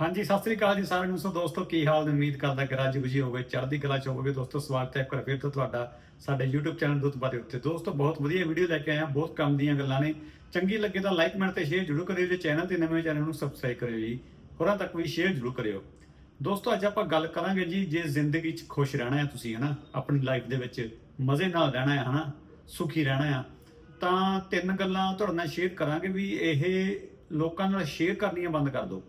ਹਾਂਜੀ, ਸਤਿ ਸ੍ਰੀ ਅਕਾਲ ਜੀ ਸਾਰਿਆਂ ਨੂੰ। ਸੋ ਦੋਸਤੋ, ਕੀ ਹਾਲ ਨੇ? ਉਮੀਦ ਕਰਦਾ ਕਿ ਰੱਜ ਬੁਝੀ ਹੋਵੇ, ਚੜ੍ਹਦੀ ਕਲਾ ਚ ਹੋਵੇ ਦੋਸਤੋ, ਸਵਾਗਤ ਹੈ ਇੱਕ ਵਾਰ ਫਿਰ ਤੋਂ ਤੁਹਾਡਾ ਸਾਡੇ YouTube ਚੈਨਲ ਦੁੱਤ ਬਾਰੇ ਉੱਤੇ। ਦੋਸਤੋ, ਬਹੁਤ ਵਧੀਆ ਵੀਡੀਓ ਲੈ ਕੇ ਆਇਆ ਬਹੁਤ ਕੰਮ ਦੀਆਂ ਗੱਲਾਂ ਨੇ। ਚੰਗੀ ਲੱਗੇ ਤਾਂ ਲਾਈਕ ਮਿੰਟ ਤੇ ਸ਼ੇਅਰ ਜ਼ਰੂਰ ਕਰਿਓ ਜੇ। ਚੈਨਲ ਤੇ ਨਵੇਂ ਚੈਨਲ ਨੂੰ ਸਬਸਕ੍ਰਾਈਬ ਕਰਿਓ ਜੀ। ਹੋਰਾਂ ਤੱਕ ਵੀ ਸ਼ੇਅਰ ਜ਼ਰੂਰ ਕਰਿਓ। ਦੋਸਤੋ, ਅੱਜ ਆਪਾਂ ਗੱਲ ਕਰਾਂਗੇ ਜੀ, ਜੇ ਜ਼ਿੰਦਗੀ 'ਚ ਖੁਸ਼ ਰਹਿਣਾ ਹੈ ਤੁਸੀਂ, ਹਨਾ? ਆਪਣੀ ਲਾਈਫ ਦੇ ਵਿੱਚ ਮਜ਼ੇ ਨਾਲ ਰਹਿਣਾ ਹੈ, ਹਨਾ? ਸੁਖੀ ਰਹਿਣਾ ਹੈ। ਤਾਂ ਤਿੰਨ ਗੱਲਾਂ ਤੁਹਾਡੇ ਨਾਲ ਸ਼ੇਅਰ ਕਰਾਂਗੇ ਵੀ ਇਹ ਲੋਕਾਂ ਨਾਲ ਸ਼ੇਅਰ ਕਰਨੀਆਂ ਬੰਦ ਕਰ ਦਿਓ।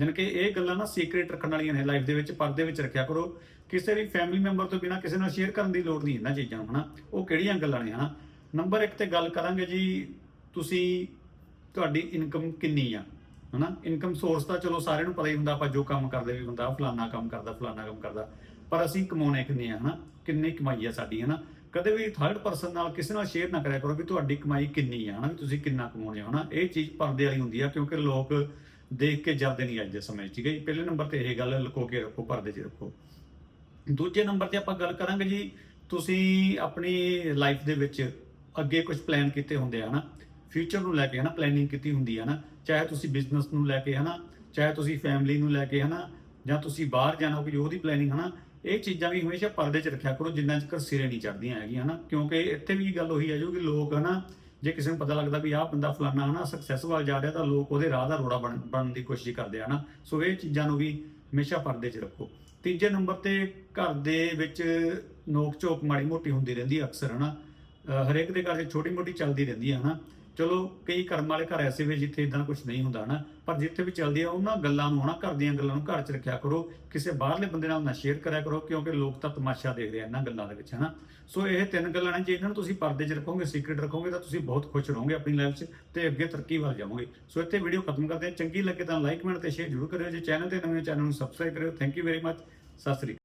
ਜਾਣੀ ਕਿ ਇਹ ਗੱਲਾਂ ਨਾ ਸੀਕ੍ਰੀਟ ਰੱਖਣ ਵਾਲੀਆਂ ਨੇ ਲਾਈਫ ਦੇ ਵਿੱਚ, ਪਰਦੇ ਵਿੱਚ ਰੱਖਿਆ ਕਰੋ। ਕਿਸੇ ਵੀ ਫੈਮਿਲੀ ਮੈਂਬਰ ਤੋਂ ਬਿਨਾ ਕਿਸੇ ਨਾਲ ਸ਼ੇਅਰ ਕਰਨ ਦੀ ਲੋੜ ਨਹੀਂ ਇਹਨਾਂ ਚੀਜ਼ਾਂ ਨੂੰ, ਹਨਾ? ਉਹ ਕਿਹੜੀਆਂ ਗੱਲਾਂ ਨੇ, ਹਨਾ? ਨੰਬਰ 1 ਤੇ ਗੱਲ ਕਰਾਂਗੇ ਜੀ, ਤੁਸੀਂ, ਤੁਹਾਡੀ ਇਨਕਮ ਕਿੰਨੀ ਆ, ਹਨਾ? ਇਨਕਮ ਸੋਰਸ ਤਾਂ ਚਲੋ ਸਾਰਿਆਂ ਨੂੰ ਪਤਾ ਹੀ ਹੁੰਦਾ, ਆਪਾਂ ਜੋ ਕੰਮ ਕਰਦੇ ਵੀ ਹੁੰਦਾ ਫਲਾਨਾ ਕੰਮ ਕਰਦਾ, ਫਲਾਨਾ ਕੰਮ ਕਰਦਾ। ਪਰ ਅਸੀਂ ਕਮਾਉਣੇ ਕਿੰਨੇ ਆ, ਹਨਾ? ਕਿੰਨੀ ਕਮਾਈ ਆ ਸਾਡੀ, ਹਨਾ? ਕਦੇ ਵੀ ਥਰਡ ਪਰਸਨ ਨਾਲ ਕਿਸੇ ਨਾਲ ਸ਼ੇਅਰ ਨਾ ਕਰਿਆ ਕਰੋ ਵੀ ਤੁਹਾਡੀ ਕਮਾਈ ਕਿੰਨੀ ਆ, ਹਨਾ? ਵੀ ਤੁਸੀਂ ਕਿੰਨਾ ਕਮਾਉਂਦੇ ਹੋ, ਹਨਾ? ਇਹ ਚੀਜ਼ ਪਰਦੇ ਵਾਲੀ ਹੁੰਦੀ ਆ, ਕਿਉਂਕਿ ਲੋਕ ਦੇਖ ਕੇ ਜਰਦੇ ਨਹੀਂ ਅੱਜ ਦੇ ਸਮੇਂ 'ਚ, ਠੀਕ ਹੈ ਜੀ? ਪਹਿਲੇ ਨੰਬਰ ਤੇ ਇਹ ਗੱਲ ਲੁਕੋ ਕੇ ਰੱਖੋ, ਪਰਦੇ 'ਚ ਰੱਖੋ। ਦੂਜੇ ਨੰਬਰ ਤੇ ਆਪਾਂ ਗੱਲ ਕਰਾਂਗੇ ਜੀ, ਤੁਸੀਂ ਆਪਣੀ ਲਾਈਫ ਦੇ ਵਿੱਚ ਅੱਗੇ ਕੁਝ ਪਲਾਨ ਕੀਤੇ ਹੁੰਦੇ ਆ, ਹਨਾ? ਫਿਊਚਰ ਨੂੰ ਲੈ ਕੇ, ਹਨਾ? ਪਲੈਨਿੰਗ ਕੀਤੀ ਹੁੰਦੀ ਹੈ ਨਾ ਚਾਹੇ ਤੁਸੀਂ ਬਿਜ਼ਨਸ ਨੂੰ ਲੈ ਕੇ, ਹਨਾ? ਚਾਹੇ ਤੁਸੀਂ ਫੈਮਿਲੀ ਨੂੰ ਲੈ ਕੇ, ਹਨਾ? ਜਾਂ ਤੁਸੀਂ ਬਾਹਰ ਜਾਣਾ ਕੋਈ ਉਹਦੀ ਪਲੈਨਿੰਗ ਹਨਾ? ਇਹ ਚੀਜ਼ਾਂ ਵੀ ਹਮੇਸ਼ਾ ਪਰਦੇ 'ਚ ਰੱਖਿਆ ਕਰੋ, ਜਿੰਨਾ ਚਿਰ ਸਿਰੇ ਨਹੀਂ ਚੜਦੀਆਂ ਹੈਗੀਆਂ, ਹਨਾ? ਕਿਉਂਕਿ ਇੱਥੇ ਵੀ ਗੱਲ ਉਹੀ ਆ ਜੋ ਕਿ ਲੋਕ, ਹਨਾ? ਜੇ ਕਿਸੇ ਨੂੰ ਪਤਾ ਲੱਗਦਾ ਵੀ ਆਹ ਬੰਦਾ ਫਲਾਨਾ ਹਨਾ ਸਕਸੈਸ ਵੱਲ ਜਾ ਰਿਹਾ ਤਾਂ ਲੋਕ ਉਹਦੇ ਰਾਹ ਦਾ ਰੋੜਾ ਬਣ- ਬਣਨ ਦੀ ਕੋਸ਼ਿਸ਼ ਕਰਦੇ ਆ ਹਨਾ। ਸੋ ਇਹ ਚੀਜ਼ਾਂ ਨੂੰ ਵੀ ਹਮੇਸ਼ਾ ਪਰਦੇ 'ਚ ਰੱਖੋ। ਤੀਜੇ ਨੰਬਰ ਤੇ ਘਰ ਦੇ ਵਿੱਚ ਨੋਕ ਝੋਕ ਮਾੜੀ ਮੋਟੀ ਹੁੰਦੀ ਰਹਿੰਦੀ ਅਕਸਰ ਹਨਾ। ਅਹ ਹਰੇਕ ਦੇ ਘਰ 'ਚ ਛੋਟੀ ਮੋਟੀ ਚੱਲਦੀ ਰਹਿੰਦੀ ਹੈ ਹਨਾ। ਚਲੋ, ਕਈ ਕਰਮ ਵਾਲੇ ਘਰ ਐਸੇ ਵੀ ਜਿੱਥੇ ਇਦਾਂ ਕੁਝ ਨਹੀਂ ਹੁੰਦਾ ਨਾ, ਪਰ ਜਿੱਥੇ ਵੀ ਚੱਲਦੀ ਆ, ਉਹਨਾਂ ਗੱਲਾਂ ਨੂੰ ਹਨਾ, ਘਰ ਦੀਆਂ ਗੱਲਾਂ ਨੂੰ ਘਰ 'ਚ ਰੱਖਿਆ ਕਰੋ, ਕਿਸੇ ਬਾਹਰਲੇ ਬੰਦੇ ਨਾਲ ਨਾ ਸ਼ੇਅਰ ਕਰਿਆ ਕਰੋ, ਕਿਉਂਕਿ ਲੋਕ ਤਾਂ ਤਮਾਸ਼ਾ ਦੇਖਦੇ ਆ ਇਹਨਾਂ ਗੱਲਾਂ ਦੇ ਵਿੱਚ, ਹਨਾ। ਸੋ ਇਹ ਤਿੰਨ ਗੱਲਾਂ ਨੇ, ਜੇ ਇਹਨਾਂ ਨੂੰ ਤੁਸੀਂ ਪਰਦੇ 'ਚ ਰੱਖੋਗੇ ਸੀਕ੍ਰੀਟ ਰੱਖੋਗੇ, ਤਾਂ ਤੁਸੀਂ ਬਹੁਤ ਖੁਸ਼ ਰਹੋਗੇ ਆਪਣੀ ਲਾਈਫ 'ਚ ਤੇ ਅੱਗੇ ਤਰੱਕੀ ਵੱਲ ਜਾਵੋਗੇ। ਸੋ ਇੱਥੇ ਵੀਡੀਓ ਖਤਮ ਕਰਦੇ ਹਾਂ। ਚੰਗੀ ਲੱਗੇ ਤਾਂ ਲਾਈਕ ਕਮੈਂਟ ਤੇ ਸ਼ੇਅਰ ਜ਼ਰੂਰ ਕਰਿਓ। ਜੇ ਚੈਨਲ ਤੇ ਨਵੇਂ ਚੈਨਲ ਨੂੰ ਸਬਸਕ੍ਰਾਈਬ ਕਰਿਓ। Thank you very much Sat Sri Akal.